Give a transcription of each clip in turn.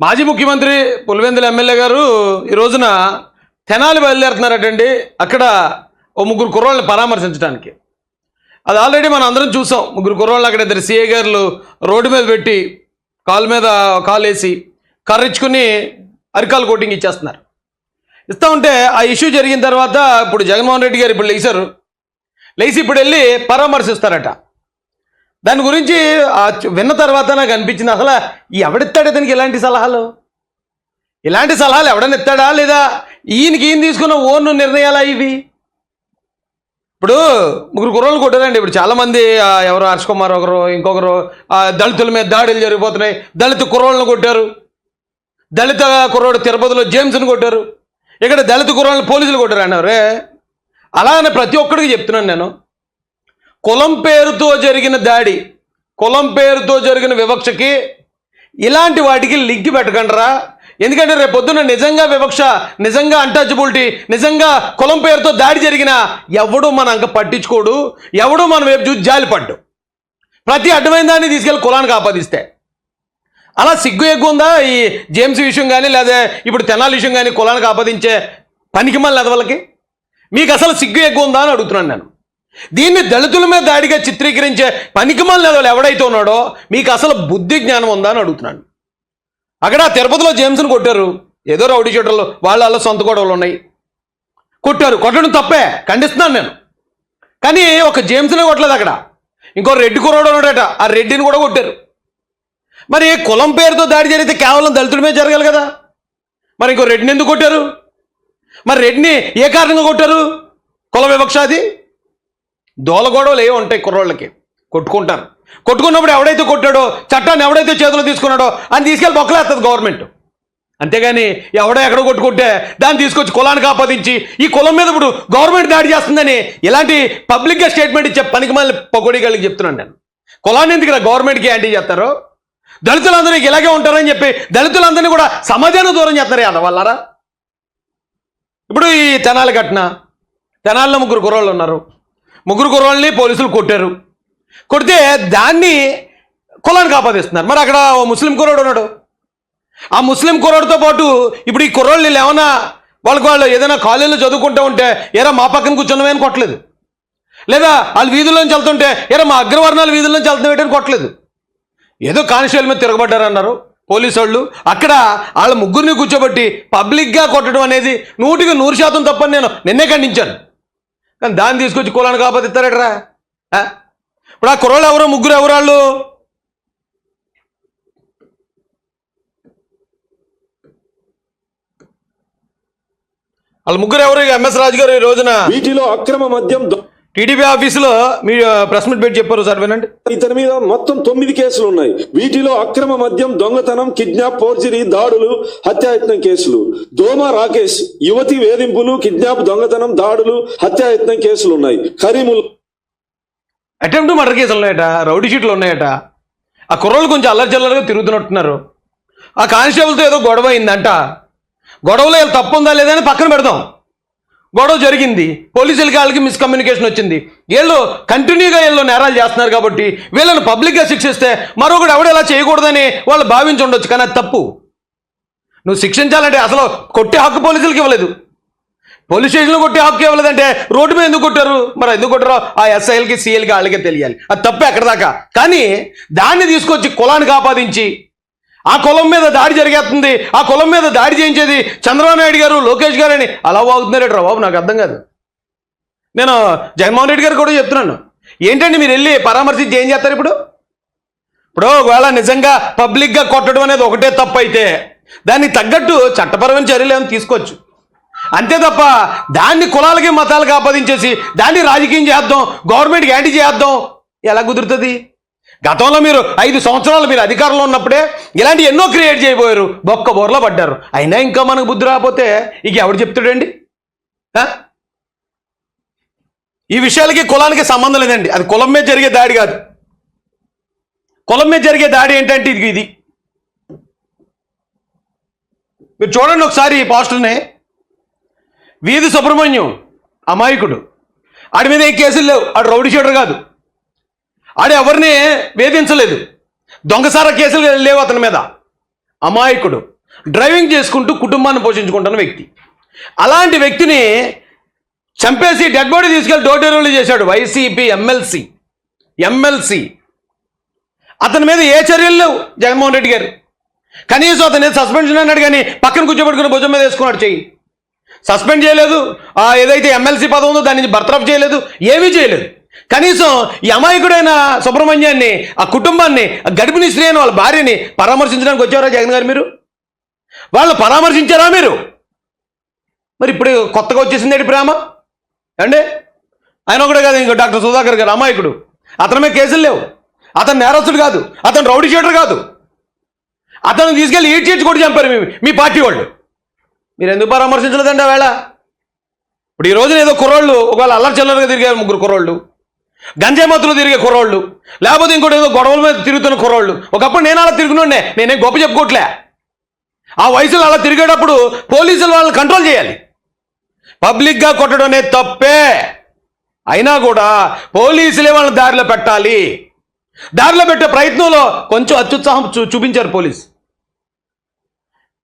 మాజీ ముఖ్యమంత్రి పులివెందుల ఎమ్మెల్యే గారు ఈ రోజున తెనాలి బయలుదేరుతున్నారటండి. అక్కడ ఓ ముగ్గురు కుర్రాళ్ళని పరామర్శించడానికి అది ఆల్రెడీ మనం అందరం చూసాం. ముగ్గురు కుర్రాళ్ళు అక్కడ ఇద్దరు సీఏ గారులు రోడ్డు మీద పెట్టి కాలు మీద కాలు వేసి కర్రిచ్చుకుని అరికాలు కోటింగ్ ఇచ్చేస్తున్నారు. ఇస్తా ఉంటే ఆ ఇష్యూ జరిగిన తర్వాత ఇప్పుడు జగన్మోహన్ రెడ్డి గారు ఇప్పుడు లేచారు. లేచి ఇప్పుడు వెళ్ళి పరామర్శిస్తారట. దాని గురించి విన్న తర్వాత నాకు అనిపించింది. అసలు ఎవడిస్తాడు ఇతనికి ఇలాంటి సలహాలు? ఇలాంటి సలహాలు ఎవడని ఇస్తాడా లేదా? ఈయనకి ఈయన తీసుకున్న ఓన్ నిర్ణయాలా ఇవి? ఇప్పుడు ముగ్గురు కుర్రోళ్ళు కొట్టారండి. ఇప్పుడు చాలామంది ఎవరు హర్ష్ కుమార్ ఒకరు ఇంకొకరు దళితుల మీద దాడులు జరిగిపోతున్నాయి. దళిత కుర్రోళ్ళని కొట్టారు. దళిత కుర్రోడు తిరుపతిలో జేమ్స్ని కొట్టారు. ఇక్కడ దళిత కుర్రోళ్ళని పోలీసులు కొట్టారు అన్నారు అలానే ప్రతి ఒక్కడికి చెప్తున్నాను నేను. కులం పేరుతో జరిగిన దాడి కులం పేరుతో జరిగిన వివక్షకి ఇలాంటి వాటికి లింక్ పెట్టకండిరా. ఎందుకంటే రేపు పొద్దున్న నిజంగా వివక్ష నిజంగా అన్టచబిలిటీ నిజంగా కులం పేరుతో దాడి జరిగిన ఎవడు మన అంక పట్టించుకోడు ఎవడు మన వైపు చూసి జాలిపడ్డు. ప్రతి అడ్డమైన దాన్ని తీసుకెళ్ళి కులానికి ఆపాదిస్తే. అలా సిగ్గు ఎగ్గు ఉందా ఈ జేమ్స్ విషయం కానీ లేదా ఇప్పుడు తెనాలి విషయం కానీ కులానికి ఆపాదించే పనికి మళ్ళీ ఎదవలకి మీకు అసలు సిగ్గు ఎగ్గు ఉందా అని అడుగుతున్నాను నేను. దీన్ని దళితుల మీద దాడిగా చిత్రీకరించే పనికిమాలిన వాళ్ళు ఎవడైతే ఉన్నాడో మీకు అసలు బుద్ధి జ్ఞానం ఉందా అని అడుగుతున్నాను అక్కడ తిరుపతిలో జేమ్స్ని కొట్టారు. ఏదో రౌడీ షీటర్లు వాళ్ళ వాళ్ళ సొంత గొడవలు ఉన్నాయి. కొట్టారు. కొట్టడం తప్పే. ఖండిస్తున్నాను నేను. కానీ ఒక జేమ్స్నే కొట్టలేదు అక్కడ. ఇంకో రెడ్డి కురవడం ఉన్నాడట. ఆ రెడ్డిని కూడా కొట్టారు. మరి కులం పేరుతో దాడి జరిగితే కేవలం దళితుల మీద జరగాలి కదా? మరి ఇంకో రెడ్డిని ఎందుకు కొట్టారు? మరి రెడ్డిని ఏ కారణంగా కొట్టారు? కుల వివక్ష అది? దోలగొడవలు గొడవలు ఉంటాయి కుర్రోళ్ళకి. కొట్టుకుంటారు. కొట్టుకున్నప్పుడు ఎవడైతే కొట్టాడో చట్టాన్ని ఎవడైతే చేతిలో తీసుకున్నాడో అని తీసుకెళ్ళి బొక్కలేస్తుంది గవర్నమెంట్ అంతేగాని ఎవడో ఎక్కడో కొట్టుకుంటే దాన్ని తీసుకొచ్చి కులానికి ఆపాదించి ఈ కులం మీద ఇప్పుడు గవర్నమెంట్ దాడి చేస్తుందని ఇలాంటి పబ్లిక్గా స్టేట్మెంట్ ఇచ్చే పనికి మళ్ళీ పొగడిగాళ్ళకి చెప్తున్నాను నేను. కులాన్ని ఎందుకు గవర్నమెంట్కి యాంటీ చేస్తారు? దళితులందరూ ఇలాగే ఉంటారని చెప్పి దళితులందరినీ కూడా సమాజానికి దూరం చేస్తారు అదవల్లారా ఇప్పుడు ఈ తెనాలి ఘటన తెనాలిలో ముగ్గురు కుర్రోళ్ళు ఉన్నారు. ముగ్గురు కుర్రోళ్ళని పోలీసులు కొట్టారు. కొడితే దాన్ని కులానికి ఆపాదిస్తున్నారు మరి అక్కడ ఓ ముస్లిం కుర్రోడు ఉన్నాడు. ఆ ముస్లిం కుర్రోడితో పాటు ఇప్పుడు ఈ కుర్రోళ్ళు వీళ్ళు ఏమన్నా వాళ్ళకి వాళ్ళు ఏదైనా కాలేజీలో చదువుకుంటూ ఉంటే ఏరా మా పక్కన కూర్చున్నవే అని కొట్టలేదు. లేదా వాళ్ళు వీధుల్లోంచి వెళ్తుంటే ఏరా మా అగ్రవర్ణాలు వీధుల్లోంచి అని కొట్టలేదు. ఏదో కానిస్టేబుల్ మీద తిరగబడ్డారన్నారు పోలీసు వాళ్ళు. అక్కడ వాళ్ళ ముగ్గురిని కూర్చోబెట్టి పబ్లిక్గా కొట్టడం అనేది నూటికి నూరు శాతం తప్పని నేను నిన్నే ఖండించాను. కానీ దాన్ని తీసుకొచ్చి కులానికి ఇస్తారట్రా ఇప్పుడు ఆ కుర్రోళ్ళు ఎవరు? ముగ్గురు ఎవరు వాళ్ళు వాళ్ళ ముగ్గురు ఎవరు? ఎంఎస్ రాజు గారు ఈ రోజున. వీటిలో అక్రమ మద్యం టీడీపీ ఆఫీసులో మీ ప్రెస్ మీట్ పెట్టి చెప్పారు సార్ వినండి. ఇతని మీద మొత్తం తొమ్మిది కేసులు ఉన్నాయి. వీటిలో అక్రమ మద్యం దొంగతనం కిడ్నాప్ ఫోర్జరీ దాడులు హత్యాయత్నం కేసులు. దోమ రాకేష్ యువతి వేధింపులు కిడ్నాప్ దొంగతనం దాడులు హత్యాయత్నం కేసులు ఉన్నాయి. కరీముల్ అటెంప్ట్ మర్డర్ కేసులు ఉన్నాయట రౌడీ షీట్లు ఉన్నాయట. ఆ కుర్రోళ్ళు కొంచెం అల్లరి చిల్లరగా తిరుగుతున్నట్టున్నారు. ఆ కానిస్టేబుల్తో ఏదో గొడవ అయిందంట. గొడవలో తప్పు ఉందా లేదా అని పక్కన పెడదాం. గొడవ జరిగింది. పోలీసులకి వాళ్ళకి మిస్కమ్యూనికేషన్ వచ్చింది. వీళ్ళు కంటిన్యూగా వీళ్ళు నేరాలు చేస్తున్నారు కాబట్టి వీళ్ళని పబ్లిక్గా శిక్షిస్తే మరొకటి ఎవడు ఇలా చేయకూడదని వాళ్ళు భావించి ఉండొచ్చు కానీ అది తప్పు. నువ్వు శిక్షించాలంటే అసలు కొట్టే హక్కు పోలీసులకి ఇవ్వలేదు. పోలీస్ స్టేషన్లో కొట్టే హక్కు ఇవ్వలేదంటే రోడ్డు మీద ఎందుకు కొట్టారు? మరి ఎందుకు కొట్టారో? ఆ ఎస్ఐలకి సిఎల్కి వాళ్ళకే తెలియాలి. అది తప్పే అక్కడ దాకా? కానీ దాన్ని తీసుకొచ్చి కులానికి ఆపాదించి ఆ కులం మీద దాడి జరిగేస్తుంది. ఆ కులం మీద దాడి చేయించేది చంద్రబాబు నాయుడు గారు లోకేష్ గారు అని అలా వాగుతున్నారేట్రా బాబు? నాకు అర్థం కాదు. నేను జగన్మోహన్ రెడ్డి గారు కూడా చెప్తున్నాను. ఏంటండి మీరు వెళ్ళి పరామర్శించి ఏం చేస్తారు ఇప్పుడు? ఇప్పుడు ఒకవేళ నిజంగా పబ్లిక్గా కొట్టడం అనేది ఒకటే తప్పు అయితే దానికి తగ్గట్టు చట్టపరమైన చర్యలు ఏమైనా తీసుకోవచ్చు. అంతే తప్ప దాన్ని కులాలకి మతాలకు ఆపాదించేసి దాన్ని రాజకీయం చేద్దాం గవర్నమెంట్కి యాంటీ చేద్దాం ఎలా కుదురుతుంది? గతంలో మీరు ఐదు సంవత్సరాలు మీరు అధికారంలో ఉన్నప్పుడే ఇలాంటి ఎన్నో క్రియేట్ చేయబోయారు. బొక్క బోర్లో పడ్డారు. అయినా ఇంకా మనకు బుద్ధి రాకపోతే ఇక ఎవడు చెప్తాడండి? ఈ విషయాలకి కులానికి సంబంధం లేదండి. అది కులం మీద జరిగే దాడి కాదు. కులం మీద జరిగే దాడి ఏంటంటే ఇది ఇది. మీరు చూడండి ఒకసారి ఈ పోస్టర్ని. వీధి సుబ్రహ్మణ్యం అమాయకుడు. ఆడి మీద ఏ కేసులు లేవు. ఆడు రౌడీ షీటర్ కాదు. ఆడ ఎవరిని వేధించలేదు. దొంగసార కేసులు లేవు అతని మీద. అమాయకుడు. డ్రైవింగ్ చేసుకుంటూ కుటుంబాన్ని పోషించుకుంటున్న వ్యక్తి. అలాంటి వ్యక్తిని చంపేసి డెడ్ బాడీ తీసుకెళ్ళి డోర్ డెలివరీ చేశాడు వైసీపీ ఎమ్మెల్సీ ఎమ్మెల్సీ అతని మీద ఏ చర్యలు లేవు? జగన్మోహన్ రెడ్డి గారు. కనీసం అతని సస్పెన్షన్ అన్నాడు కానీ పక్కన కూర్చోబెట్టుకుని భుజం మీద వేసుకున్నాడు చెయ్యి. సస్పెండ్ చేయలేదు. ఏదైతే ఎమ్మెల్సీ పదం ఉందో దాని నుంచి బర్తరఫ్ చేయలేదు. ఏమీ చేయలేదు. కనీసం ఈ అమాయకుడైన సుబ్రహ్మణ్యాన్ని ఆ కుటుంబాన్ని ఆ గర్భిణీ వాళ్ళ భార్యని పరామర్శించడానికి వచ్చారా జగన్ గారు మీరు? వాళ్ళు పరామర్శించారా మీరు? మరి ఇప్పుడు కొత్తగా వచ్చేసింది ప్రేమ? అండి ఆయన ఒకటే కాదు ఇంకో డాక్టర్ సుధాకర్ గారు అమాయకుడు. అతని మీద కేసులు లేవు. అతను నేరస్తుడు కాదు. అతను రౌడీ షీటర్ కాదు. అతను తీసుకెళ్ళి ఈడ్ చేర్చి కొట్టి చంపారు మీ మీ పార్టీ వాళ్ళు. మీరు ఎందుకు పరామర్శించలేదండి ఆ వేళ? ఇప్పుడు ఈ రోజున ఏదో కుర్రోళ్ళు ఒకవేళ అల్లరి చిల్లరగా తిరిగారు ముగ్గురు కుర్రోళ్ళు. గంజాయి మత్తులు తిరిగే కుర్రోళ్ళు లేకపోతే ఇంకోటి ఏదో గొడవల మీద తిరుగుతున్న కుర్రోళ్ళు. ఒకప్పుడు నేను అలా తిరుగునుండే నేనేం గొప్ప చెప్పుకోవట్లే ఆ వయసులో అలా తిరిగేటప్పుడు పోలీసులు వాళ్ళని కంట్రోల్ చేయాలి. పబ్లిక్గా కొట్టడం అనేది తప్పే. అయినా కూడా పోలీసులే వాళ్ళని దారిలో పెట్టాలి. దారిలో పెట్టే ప్రయత్నంలో కొంచెం అత్యుత్సాహం చూ చూపించారు పోలీసు.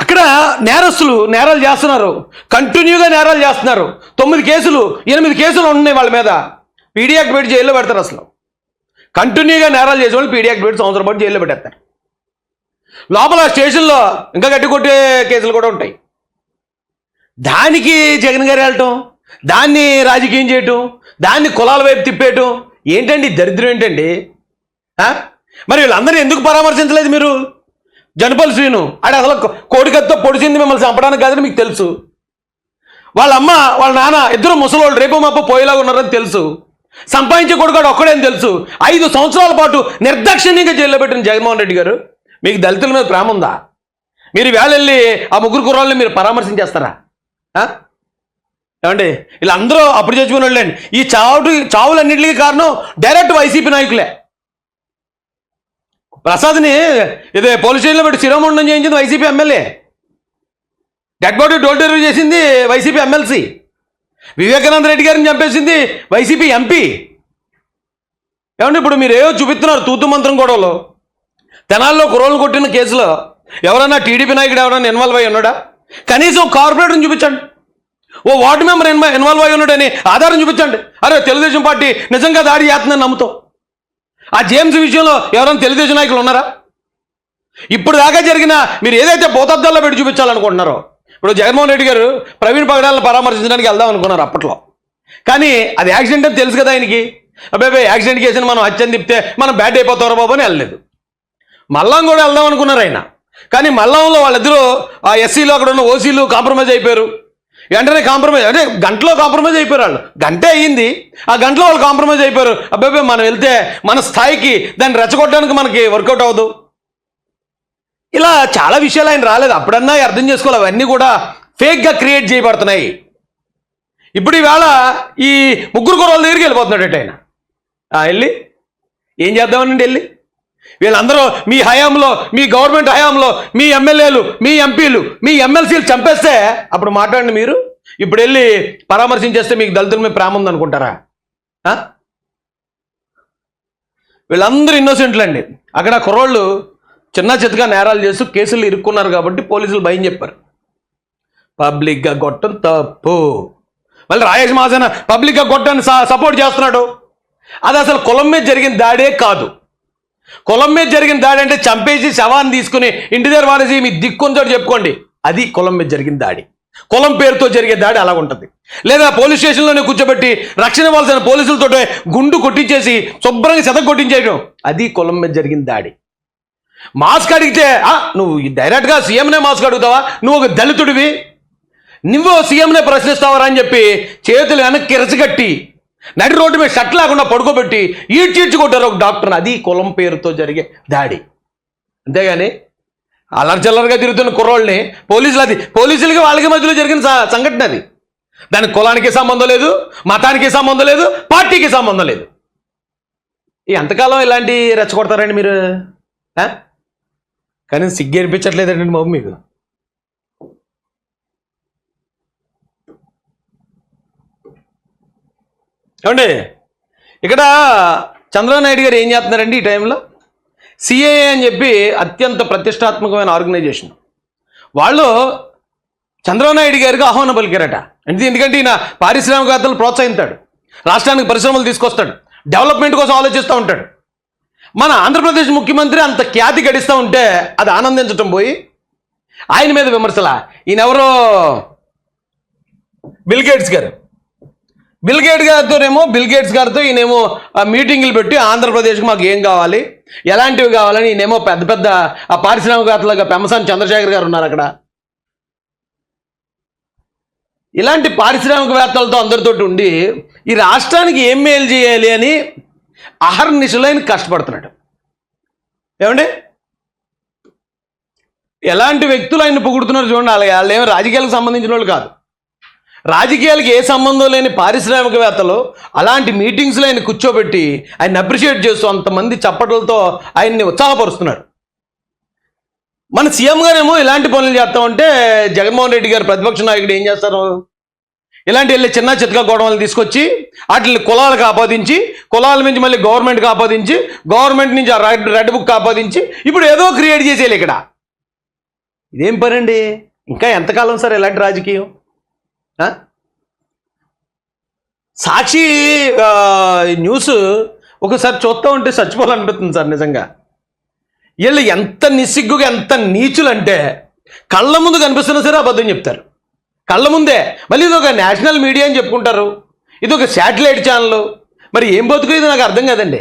అక్కడ నేరస్తులు నేరాలు చేస్తున్నారు. కంటిన్యూగా నేరాలు చేస్తున్నారు. తొమ్మిది కేసులు ఎనిమిది కేసులు ఉన్నాయి వాళ్ళ మీద. పీడీ యాక్టివేట్ జైల్లో పెడతారు అసలు. కంటిన్యూగా నేరాలు చేసే వాళ్ళు పీడీ యాక్టివేట్ సంవత్సరం పాటు జైల్లో పెట్టేస్తారు. లోపల స్టేషన్లో ఇంకా గట్టి కొట్టే కేసులు కూడా ఉంటాయి. దానికి జగన్ గారు వెళ్ళటం దాన్ని రాజకీయం చేయటం దాన్ని కులాల వైపు తిప్పేయటం ఏంటండి దరిద్రం ఏంటండి? మరి వీళ్ళందరూ ఎందుకు పరామర్శించలేదు మీరు? జనపల్ శ్రీను ఆడ అసలు కోడికత్తో పొడిచింది మిమ్మల్ని చంపడానికి కాదని మీకు తెలుసు. వాళ్ళ అమ్మ వాళ్ళ నాన్న ఇద్దరు ముసలోళ్ళు రేపు మాప పోయేలాగా ఉన్నారని తెలుసు. సంపాదించే కొడుకాడు ఒక్కడేం తెలుసు. ఐదు సంవత్సరాల పాటు నిర్దాక్షిణ్యంగా జైల్లో పెట్టిన జగన్మోహన్ రెడ్డి గారు మీకు దళితుల మీద ప్రేమ ఉందా? మీరు వేళ వెళ్ళి ఆ ముగ్గురు కుర్రాళ్ళని మీరు పరామర్శించేస్తారా? ఏమండి వీళ్ళందరూ అప్పుడు చచ్చిపోయిన వాళ్ళండి. ఈ చావు చావులన్నింటికి కారణం డైరెక్ట్ వైసీపీ నాయకులే. ప్రసాద్ని ఇదే పోలీస్ స్టేషన్లో పెట్టి శిరోమండం చేయించింది YCP MLA. Dead body door delivery చేసింది వైసీపీ ఎమ్మెల్సీ. వివేకానంద రెడ్డి గారిని చంపేసింది వైసీపీ ఎంపీ. ఏమంటే ఇప్పుడు మీరు ఏవో చూపిస్తున్నారు తూతు మంత్రం గొడవలో. తెనాల్లో కుర్రోలు కొట్టిన కేసులో ఎవరైనా టీడీపీ నాయకుడు ఎవరైనా ఇన్వాల్వ్ అయ్యి ఉన్నాడా? కనీసం కార్పొరేటర్ని చూపించండి. ఓ వార్డు మెంబర్ ఇన్వ ఇన్వాల్వ్ అయి ఉన్నాడని ఆధారం చూపించండి. అరే తెలుగుదేశం పార్టీ నిజంగా దాడి చేస్తుందని నమ్ముతాం. ఆ జేమ్స్ విషయంలో ఎవరైనా తెలుగుదేశం నాయకులు ఉన్నారా? ఇప్పుడు దాకా జరిగిన మీరు ఏదైతే పోతద్దాల్లో పెట్టి చూపించాలనుకుంటున్నారో ఇప్పుడు జగన్మోహన్ రెడ్డి గారు ప్రవీణ్ పగడాలను పరామర్శించడానికి వెళ్దాం అనుకున్నారు అప్పట్లో. కానీ అది యాక్సిడెంట్ అని తెలుసు కదా ఆయనకి. అబ్బాయి యాక్సిడెంట్ కేసుని మనం హత్యని తిప్పితే మనం బ్యాడ్ అయిపోతారు బాబు అని వెళ్ళలేదు. మల్లం కూడా వెళ్దాం అనుకున్నారు ఆయన. కానీ మల్లంలో వాళ్ళిద్దరూ ఆ ఎస్సీలో అక్కడ ఉన్న ఓసీలు కాంప్రమైజ్ అయిపోయారు. వెంటనే కాంప్రమైజ్ అంటే గంటలో కాంప్రమైజ్ అయిపోయారు వాళ్ళు. గంటే అయ్యింది. ఆ గంటలో వాళ్ళు కాంప్రమైజ్ అయిపోయారు. అబ్బాయి మనం వెళ్తే మన స్థాయికి దాన్ని రెచ్చగొట్టడానికి మనకి వర్కౌట్ అవ్వదు. ఇలా చాలా విషయాలు ఆయన రాలేదు. అప్పుడన్నా అర్థం చేసుకోవాలి. అవన్నీ కూడా ఫేక్గా క్రియేట్ చేయబడుతున్నాయి. ఇప్పుడు ఈవేళ ఈ ముగ్గురు కుర్రోళ్ళ దగ్గరికి వెళ్ళిపోతున్నాడట ఆయన. వెళ్ళి. ఏం చేద్దామనండి వెళ్ళి? వీళ్ళందరూ మీ హయాంలో మీ గవర్నమెంట్ హయాంలో మీ ఎమ్మెల్యేలు మీ ఎంపీలు మీ ఎమ్మెల్సీలు చంపేస్తే అప్పుడు మాట్లాడండి మీరు. ఇప్పుడు వెళ్ళి పరామర్శించేస్తే మీకు దళితుల మీద ప్రేమ ఉందనుకుంటారా? వీళ్ళందరూ ఇన్నోసెంట్లు అండి అక్కడ కుర్రోళ్ళు చిన్న చిత్తగా నేరాలు చేస్తూ కేసులు ఇరుక్కున్నారు కాబట్టి పోలీసులు భయం చెప్పారు. పబ్లిక్గా కొట్టం తప్పు. మళ్ళీ రాయేష్ మహాసేన పబ్లిక్గా కొట్టని సపోర్ట్ చేస్తున్నాడు. అది అసలు కులం మీద జరిగిన దాడే కాదు. కులం మీద జరిగిన దాడి అంటే చంపేసి శవాన్ని తీసుకుని ఇంటి దగ్గర వారేసి మీ దిక్కుంతో చెప్పుకోండి. అది కులం మీద జరిగిన దాడి. కులం పేరుతో జరిగే దాడి అలా ఉంటుంది. లేదా పోలీస్ స్టేషన్లోనే కూర్చోబెట్టి రక్షణ ఇవ్వాల్సిన పోలీసులతో గుండు కొట్టించేసి శుభ్రంగా చెత కొట్టించేయడం. అది కులం మీద జరిగిన దాడి. మాస్క్ అడిగితే "ఆ, నువ్వు డైరెక్ట్గా సీఎంనే మాస్క్ అడుగుతావా? నువ్వు ఒక దళితుడివి. నువ్వు సీఎంనే ప్రశ్నిస్తావరా అని చెప్పి చేతులు వెనక్కి కిరచగట్టి నడి రోడ్డు మీద షట్ లేకుండా పడుకోబెట్టి ఈడ్చీడ్చి కొట్టారు ఒక డాక్టర్ని అది కులం పేరుతో జరిగే దాడి. అంతేగాని అలర్జల్లర్గా తిరుగుతున్న కుర్రోళ్ళని పోలీసులు అది పోలీసులకి వాళ్ళకి మధ్యలో జరిగిన సంఘటన అది. దాని కులానికి సంబంధం లేదు మతానికి సంబంధం లేదు పార్టీకి సంబంధం లేదు. ఎంతకాలం ఇలాంటి రెచ్చగొడతారండి మీరు కానీ సిగ్గు అనిపించట్లేదండి బాబు మీకు? ఏమండి? ఇక్కడ చంద్రబాబు నాయుడు గారు ఏం చేస్తున్నారండి ఈ టైంలో? సిఏఏ అని చెప్పి అత్యంత ప్రతిష్టాత్మకమైన ఆర్గనైజేషన్. వాళ్ళు చంద్రబాబు నాయుడు గారికి ఆహ్వానం పలికారట. అంటే ఎందుకంటే ఈయన పారిశ్రామికవేత్తలు ప్రోత్సహిస్తాడు రాష్ట్రానికి పరిశ్రమలు తీసుకొస్తాడు. డెవలప్మెంట్ కోసం ఆలోచిస్తూ ఉంటాడు. మన ఆంధ్రప్రదేశ్ ముఖ్యమంత్రి అంత ఖ్యాతి గడిస్తూ ఉంటే అది ఆనందించటం పోయి ఆయన మీద విమర్శల? ఈయన బిల్గేట్స్ గారు. బిల్గేట్ గారితోనేమో బిల్గేట్స్ గారితో ఈయనేమో ఆ, మీటింగులు పెట్టి ఆంధ్రప్రదేశ్కి మాకు ఏం కావాలి? ఎలాంటివి కావాలని ఈయనేమో పెద్ద పెద్ద ఆ పారిశ్రామికవేత్తలుగా పెమ్మసాని చంద్రశేఖర్ గారు ఉన్నారు అక్కడ. ఇలాంటి పారిశ్రామికవేత్తలతో అందరితోటి ఉండి ఈ రాష్ట్రానికి ఏం మేలు చేయాలి అని అహర్నిశులైన కష్టపడుతున్నాడు. ఏమండి? ఎలాంటి వ్యక్తులు ఆయన పొగుడుతున్నారు చూడండి అలాగే వాళ్ళు ఏమో రాజకీయాలకు సంబంధించిన వాళ్ళు కాదు. రాజకీయాలకు ఏ సంబంధం లేని పారిశ్రామికవేత్తలు అలాంటి మీటింగ్స్లో ఆయన కూర్చోబెట్టి ఆయన అప్రిషియేట్ చేస్తూ అంతమంది చప్పట్లతో ఆయన్ని ఉత్సాహపరుస్తున్నారు. మన సీఎం గారేమో ఇలాంటి పనులు చేస్తామంటే జగన్మోహన్ రెడ్డి గారు ప్రతిపక్ష నాయకుడు ఏం చేస్తారు? ఇలాంటి వెళ్ళి చిన్న చితక గొడవలు తీసుకొచ్చి వాటిని కులాలకు ఆపాదించి కులాల నుంచి మళ్ళీ గవర్నమెంట్కి ఆపాదించి గవర్నమెంట్ నుంచి ఆ రెడ్ రెడ్ బుక్ ఆపాదించి ఇప్పుడు ఏదో క్రియేట్ చేసేయాలి ఇక్కడ. ఇదేం పని అండి ఇంకా ఎంతకాలం సార్ ఇలాంటి రాజకీయం? సాక్షి న్యూస్ ఒకసారి చూస్తూ ఉంటే చచ్చిపోవాలనిపిస్తుంది సార్ నిజంగా. వీళ్ళు ఎంత నిస్సిగ్గుగా ఎంత నీచులు అంటే కళ్ళ ముందు కనిపిస్తున్నా సరే అబద్ధం చెప్తారు. కళ్ళ ముందే. మళ్ళీ ఇది ఒక నేషనల్ మీడియా అని చెప్పుకుంటారు. ఇది ఒక శాటిలైట్ ఛానల్. మరి ఏం బతుకు ఇది నాకు అర్థం కాదండి.